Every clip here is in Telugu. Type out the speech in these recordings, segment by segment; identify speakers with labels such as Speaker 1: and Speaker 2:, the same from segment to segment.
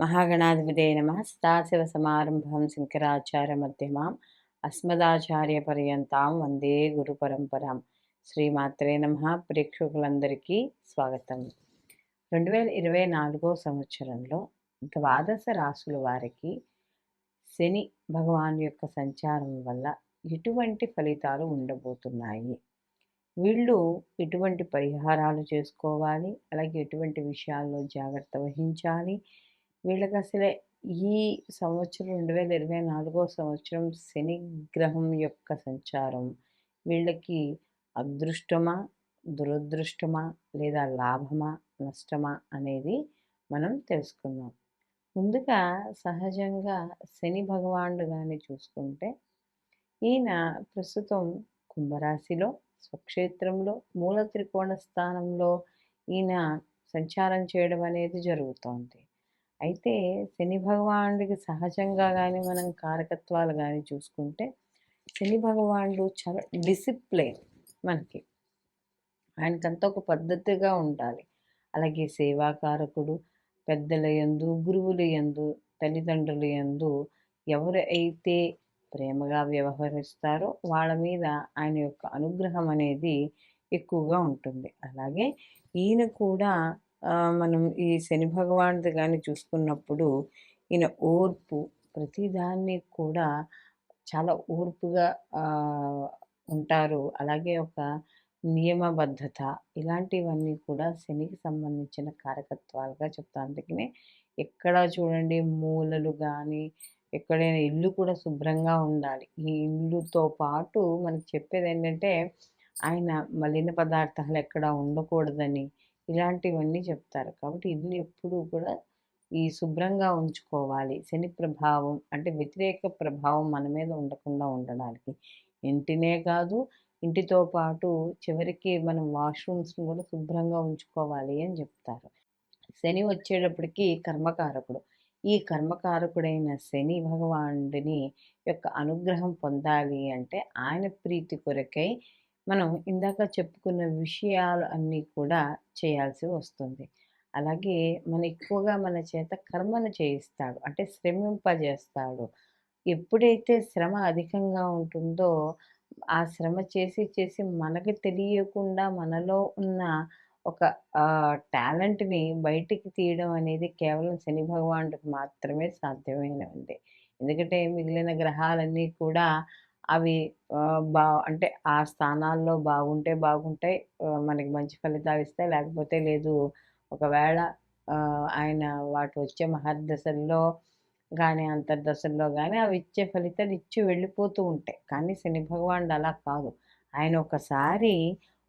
Speaker 1: మహాగణాధిపతే నమ. సదాశివ సమారంభం శంకరాచార్య మధ్యమాం. అస్మదాచార్య పర్యంతాం. వందే గురు పరంపరాం. శ్రీమాత్రే నమ. ప్రేక్షకులందరికీ స్వాగతం. రెండు వేల ఇరవై నాలుగో సంవత్సరంలో ద్వాదశ రాసుల వారికి శని భగవాన్ యొక్క సంచారం వల్ల ఎటువంటి ఫలితాలు ఉండబోతున్నాయి. వీళ్ళు ఎటువంటి పరిహారాలు చేసుకోవాలి. అలాగే ఎటువంటి విషయాల్లో జాగ్రత్త వహించాలి. వీళ్ళకి అసలే ఈ సంవత్సరం రెండు వేల ఇరవై నాలుగో సంవత్సరం శని గ్రహం యొక్క సంచారం. వీళ్ళకి అదృష్టమా దురదృష్టమా లేదా లాభమా నష్టమా అనేది మనం తెలుసుకుందాం. ముందుగా సహజంగా శని భగవానుడు కానీ చూసుకుంటే ఈయన ప్రస్తుతం కుంభరాశిలో స్వక్షేత్రంలో మూల త్రికోణ స్థానంలో ఈయన సంచారం చేయడం అనేది జరుగుతోంది. అయితే శని భగవానుడికి సహజంగా కానీ మనం కారకత్వాలు కానీ చూసుకుంటే శని భగవానుడు చాలా డిసిప్లైన్ మనకి. ఆయనకంతా ఒక పద్ధతిగా ఉండాలి. అలాగే సేవాకారకుడు పెద్దల యందు గురువుల యందు తల్లిదండ్రుల యందు ఎవరు అయితే ప్రేమగా వ్యవహరిస్తారో వాళ్ళ మీద ఆయన యొక్క అనుగ్రహం అనేది ఎక్కువగా ఉంటుంది. అలాగే ఈయన కూడా మనం ఈ శని భగవానుడి కానీ చూసుకున్నప్పుడు ఈయన ఓర్పు ప్రతిదాన్ని కూడా చాలా ఓర్పుగా ఉంటారు. అలాగే ఒక నియమబద్ధత ఇలాంటివన్నీ కూడా శనికి సంబంధించిన కారకత్వాలుగా చెప్తాను అందుకనే ఎక్కడ చూడండి మూలలు కానీ ఎక్కడైనా ఇల్లు కూడా శుభ్రంగా ఉండాలి. ఈ ఇల్లుతో పాటు మనకి చెప్పేది ఏంటంటే ఆయన మలిన పదార్థాలు ఎక్కడ ఉండకూడదని ఇలాంటివన్నీ చెప్తారు. కాబట్టి ఇల్లు ఎప్పుడూ కూడా ఈ శుభ్రంగా ఉంచుకోవాలి. శని ప్రభావం అంటే వ్యతిరేక ప్రభావం మన మీద ఉండకుండా ఉండడానికి. ఇంటినే కాదు ఇంటితో పాటు చివరికి మనం వాష్రూమ్స్ని కూడా శుభ్రంగా ఉంచుకోవాలి అని చెప్తారు. శని వచ్చేటప్పటికి కర్మకారకుడు. ఈ కర్మకారకుడైన శని భగవానుడిని యొక్క అనుగ్రహం పొందాలి అంటే ఆయన ప్రీతి కొరకై మనం ఇందాక చెప్పుకున్న విషయాలు అన్నీ కూడా చేయాల్సి వస్తుంది. అలాగే మన ఎక్కువగా మన చేత కర్మను చేయిస్తాడు. అంటే శ్రమింపజేస్తాడు. ఎప్పుడైతే శ్రమ అధికంగా ఉంటుందో ఆ శ్రమ చేసి చేసి మనకి తెలియకుండా మనలో ఉన్న ఒక టాలెంట్ని బయటికి తీయడం అనేది కేవలం శని భగవానుడికి మాత్రమే సాధ్యమైనది ఎందుకంటే మిగిలిన గ్రహాలన్నీ కూడా అవి బా అంటే ఆ స్థానాల్లో బాగుంటే బాగుంటాయి. మనకి మంచి ఫలితాలు ఇస్తాయి. లేకపోతే లేదు ఒకవేళ ఆయన వాటి వచ్చే మహర్దశల్లో కానీ అంతర్దశల్లో కానీ అవి ఇచ్చే ఫలితాలు ఇచ్చి వెళ్ళిపోతూ ఉంటాయి. కానీ శని భగవానుడు అలా కాదు. ఆయన ఒకసారి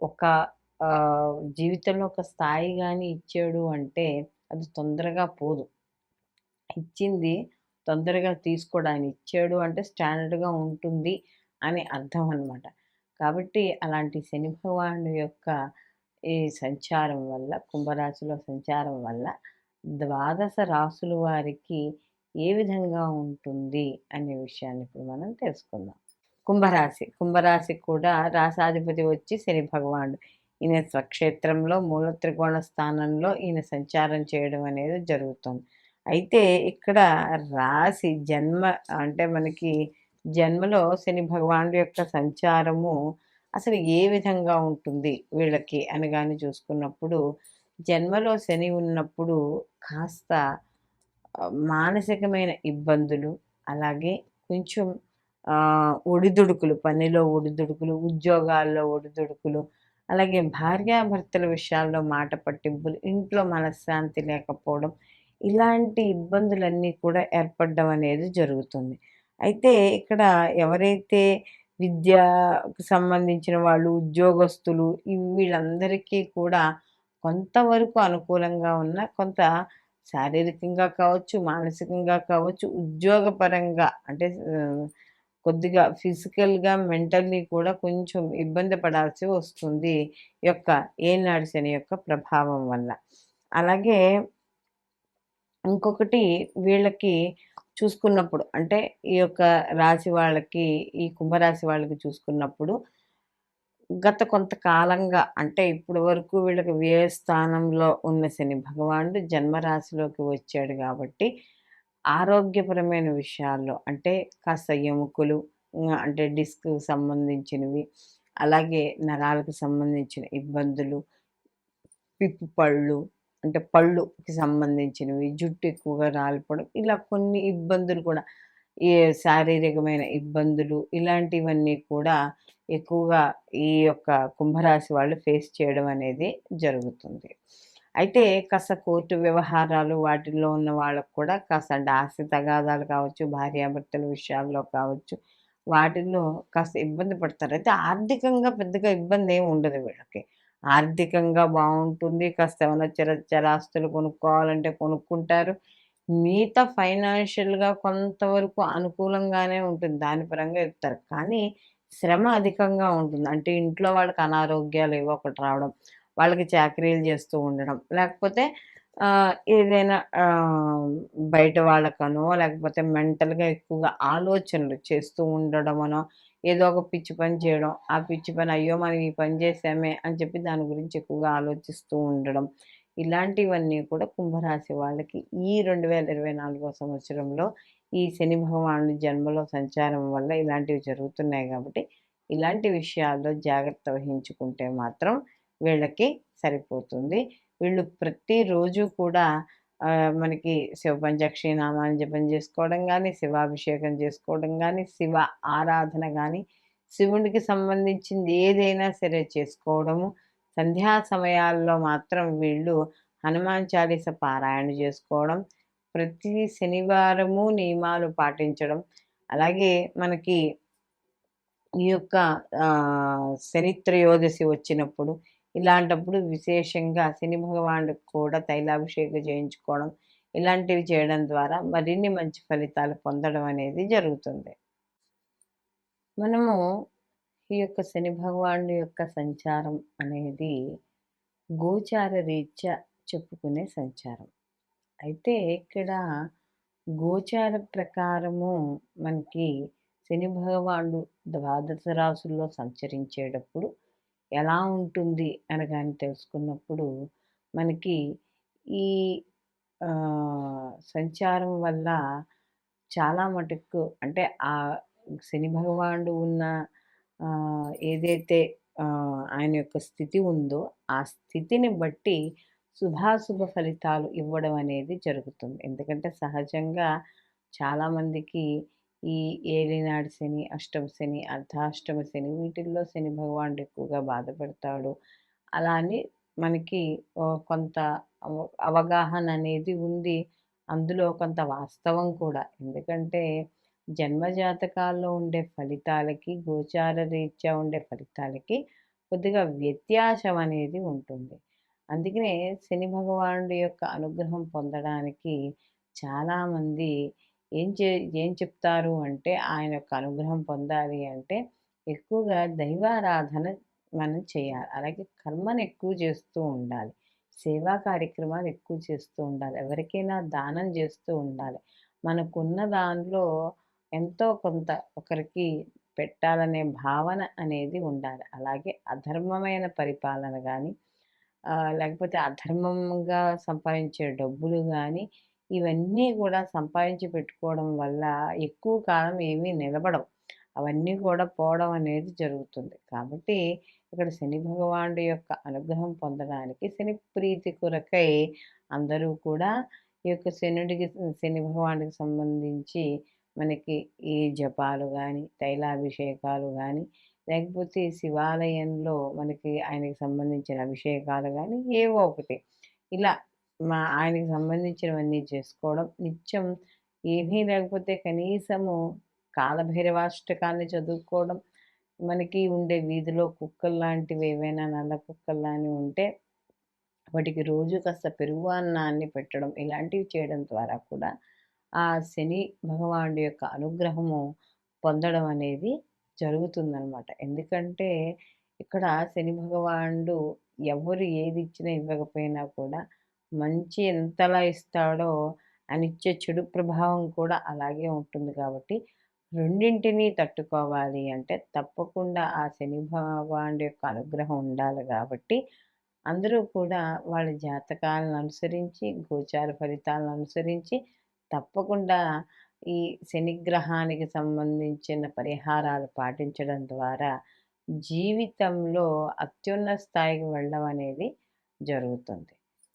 Speaker 1: ఒక జీవితంలో ఒక స్థాయి కానీ ఇచ్చాడు అంటే అది తొందరగా పోదు. ఇచ్చింది తొందరగా తీసుకోడు. ఆయన ఇచ్చాడు అంటే స్టాండర్డ్గా ఉంటుంది అని అర్థం అనమాట కాబట్టి అలాంటి శని భగవానుడి యొక్క ఈ సంచారం వల్ల కుంభరాశిలో సంచారం వల్ల ద్వాదశ రాసుల వారికి ఏ విధంగా ఉంటుంది అనే విషయాన్ని ఇప్పుడు మనం తెలుసుకుందాం. కుంభరాశి కుంభరాశి కూడా రాసాధిపతి వచ్చి శని భగవానుడు. ఈయన స్వక్షేత్రంలో మూల త్రికోణ స్థానంలో ఈయన సంచారం చేయడం అనేది జరుగుతుంది. అయితే ఇక్కడ రాశి జన్మ అంటే మనకి జన్మలో శని భగవానుడు యొక్క సంచారము అసలు ఏ విధంగా ఉంటుంది వీళ్ళకి అనగానే చూసుకున్నప్పుడు జన్మలో శని ఉన్నప్పుడు కాస్త మానసికమైన ఇబ్బందులు అలాగే కొంచెం ఒడిదుడుకులు పనిలో ఒడిదుడుకులు ఉద్యోగాల్లో ఒడిదుడుకులు అలాగే భార్యాభర్తల విషయాల్లో మాట పట్టింపులు ఇంట్లో మనశ్శాంతి లేకపోవడం ఇలాంటి ఇబ్బందులన్నీ కూడా ఏర్పడడం అనేది జరుగుతుంది అయితే ఇక్కడ ఎవరైతే విద్యకు సంబంధించిన వాళ్ళు ఉద్యోగస్తులు వీళ్ళందరికీ కూడా కొంతవరకు అనుకూలంగా ఉన్న కొంత శారీరకంగా కావచ్చు మానసికంగా కావచ్చు ఉద్యోగపరంగా అంటే కొద్దిగా ఫిజికల్‌గా, మెంటల్లీ కూడా కొంచెం ఇబ్బంది పడాల్సి వస్తుంది. యొక్క ఏనాడు శని యొక్క ప్రభావం వల్ల. అలాగే ఇంకొకటి వీళ్ళకి చూసుకున్నప్పుడు అంటే ఈ యొక్క రాశి వాళ్ళకి, ఈ కుంభరాశి వాళ్ళకి చూసుకున్నప్పుడు గత కొంతకాలంగా అంటే ఇప్పటి వరకు వీళ్ళకి వ్యయ స్థానంలో ఉన్న శని భగవానుడు జన్మరాశిలోకి వచ్చాడు కాబట్టి ఆరోగ్యపరమైన విషయాల్లో అంటే కాస్త ఎముకలు అంటే డిస్క్‌కి సంబంధించినవి, అలాగే నరాలకు సంబంధించిన ఇబ్బందులు, పిప్పు పళ్ళు అంటే పళ్ళుకి సంబంధించినవి, జుట్టు ఎక్కువగా రాలిపోవడం ఇలా కొన్ని ఇబ్బందులు కూడా ఈ శారీరకమైన ఇబ్బందులు ఇలాంటివన్నీ కూడా ఎక్కువగా ఈ యొక్క కుంభరాశి వాళ్ళు ఫేస్ చేయడం అనేది జరుగుతుంది. అయితే కాస్త కోర్టు వ్యవహారాలు వాటిల్లో ఉన్న వాళ్ళకు కూడా కాస్త అంటే ఆస్తి తగాదాలు కావచ్చు, భార్యాభర్తల విషయాల్లో కావచ్చు, వాటిల్లో కాస్త ఇబ్బంది పడతారు. అయితే ఆర్థికంగా పెద్దగా ఇబ్బంది ఏమి ఉండదు వీళ్ళకి. ఆర్థికంగా బాగుంటుంది కాస్త ఏమైనా చర చరాస్తులు కొనుక్కోవాలంటే కొనుక్కుంటారు. మిగతా ఫైనాన్షియల్‌గా కొంతవరకు అనుకూలంగానే ఉంటుంది. దాని పరంగా ఇస్తారు కానీ శ్రమ అధికంగా ఉంటుంది. అంటే ఇంట్లో వాళ్ళకి అనారోగ్యాలు ఏవో ఒకటి రావడం, వాళ్ళకి చాకరీలు చేస్తూ ఉండడం, లేకపోతే ఏదైనా బయట వాళ్ళకనో లేకపోతే మెంటల్‌గా ఎక్కువగా ఆలోచనలు చేస్తూ ఉండడమనో, ఏదో ఒక పిచ్చి పని చేయడం. ఆ పిచ్చి పని అయ్యో! మనం ఈ పని చేసామే అని చెప్పి దాని గురించి ఎక్కువగా ఆలోచిస్తూ ఉండడం. ఇలాంటివన్నీ కూడా కుంభరాశి వాళ్ళకి ఈ 2024 సంవత్సరంలో ఈ శని భగవానుడి జన్మలో సంచారం వల్ల ఇలాంటివి జరుగుతున్నాయి కాబట్టి, ఇలాంటి విషయాల్లో జాగ్రత్త వహించుకుంటే మాత్రం వీళ్ళకి సరిపోతుంది. వీళ్ళు ప్రతిరోజు కూడా మనకి శివ పంచాక్షరి జపం చేసుకోవడం కానీ శివాభిషేకం చేసుకోవడం కానీ శివ ఆరాధన కానీ శివుడికి సంబంధించింది ఏదైనా సరే చేసుకోవడము. సంధ్యా సమయాల్లో మాత్రం వీళ్ళు హనుమాన్ చాలీస పారాయణ చేసుకోవడం, ప్రతి శనివారము నియమాలు పాటించడం, అలాగే మనకి ఈ యొక్క ఆహ్, శని త్రయోదశి వచ్చినప్పుడు ఇలాంటప్పుడు విశేషంగా శని భగవానుడికి కూడా తైలాభిషేకం చేయించుకోవడం, ఇలాంటివి చేయడం ద్వారా మరిన్ని మంచి ఫలితాలు పొందడం అనేది జరుగుతుంది. మనము ఈ యొక్క శని భగవానుడి యొక్క సంచారం అనేది గోచార రీత్యా చెప్పుకునే సంచారం. అయితే ఇక్కడ గోచార ప్రకారము మనకి శని భగవానుడు ద్వాదశ రాసుల్లో సంచరించేటప్పుడు ఎలా ఉంటుంది అనగాని తెలుసుకున్నప్పుడు మనకి ఈ సంచారం వల్ల చాలా మటుకు అంటే ఆ శని భగవానుడు ఉన్న ఏదైతే ఆయన యొక్క స్థితి ఉందో, ఆ స్థితిని బట్టి శుభాశుభ ఫలితాలు ఇవ్వడం అనేది జరుగుతుంది. ఎందుకంటే సహజంగా చాలామందికి ఈ ఏలినాడు శని, అష్టమ శని, అర్ధాష్టమ శని వీటిల్లో శని భగవానుడు ఎక్కువగా బాధపడతాడు అలా అని మనకి కొంత అవగాహన అనేది ఉంది. అందులో కొంత వాస్తవం కూడా. ఎందుకంటే జన్మ జాతకాల్లో ఉండే ఫలితాలకి, గోచార రీత్యా ఉండే ఫలితాలకి కొద్దిగా వ్యత్యాసం అనేది ఉంటుంది. అందుకనే శని భగవానుడి యొక్క అనుగ్రహం పొందడానికి చాలామంది ఏం చే ఏం చెప్తారు అంటే ఆయన యొక్క అనుగ్రహం పొందాలి అంటే ఎక్కువగా దైవారాధన మనం చేయాలి. అలాగే కర్మను ఎక్కువ చేస్తూ ఉండాలి. సేవా కార్యక్రమాలు ఎక్కువ చేస్తూ ఉండాలి. ఎవరికైనా దానం చేస్తూ ఉండాలి. మనకున్న దానిలో ఎంతో కొంత ఒకరికి పెట్టాలనే భావన అనేది ఉండాలి. అలాగే అధర్మమైన పరిపాలన కానీ లేకపోతే అధర్మంగా సంపాదించే డబ్బులు కానీ ఇవన్నీ కూడా సంపాదించి పెట్టుకోవడం వల్ల ఎక్కువ కాలం ఏమీ నిలబడవు. అవన్నీ కూడా పోవడం అనేది జరుగుతుంది. కాబట్టి ఇక్కడ శని భగవానుడి యొక్క అనుగ్రహం పొందడానికి శని ప్రీతి కొరకై అందరూ కూడా ఈ యొక్క శనుడికి శని భగవానుడికి సంబంధించి మనకి ఈ జపాలు కానీ తైలాభిషేకాలు కానీ లేకపోతే శివాలయంలో మనకి ఆయనకి సంబంధించిన అభిషేకాలు కానీ ఏవో ఒకటి ఇలా మా ఆయనకి సంబంధించినవన్నీ చేసుకోవడం. నిత్యం ఏమీ లేకపోతే కనీసము కాలభైరవాష్టకాన్ని చదువుకోవడం. మనకి ఉండే వీధిలో కుక్కల్లాంటివి ఏవైనా నల్ల కుక్కల్లాని ఉంటే వాటికి రోజు కాస్త పెరుగు అన్నాన్ని పెట్టడం. ఇలాంటివి చేయడం ద్వారా కూడా ఆ శని భగవానుడి యొక్క అనుగ్రహము పొందడం అనేది జరుగుతుందనమాట ఎందుకంటే ఇక్కడ శని భగవానుడు ఎవరు ఏది ఇచ్చినా ఇవ్వకపోయినా కూడా మంచి ఎంతలా ఇస్తాడో అనిచ్చే ఇచ్చే చెడు ప్రభావం కూడా అలాగే ఉంటుంది కాబట్టి రెండింటినీ తట్టుకోవాలి అంటే తప్పకుండా ఆ శని భగవానుడి యొక్క అనుగ్రహం ఉండాలి కాబట్టి అందరూ కూడా వాళ్ళ జాతకాలను అనుసరించి గోచార ఫలితాలను అనుసరించి తప్పకుండా ఈ శనిగ్రహానికి సంబంధించిన పరిహారాలు పాటించడం ద్వారా జీవితంలో అత్యున్నత స్థాయికి వెళ్ళడం అనేది జరుగుతుంది.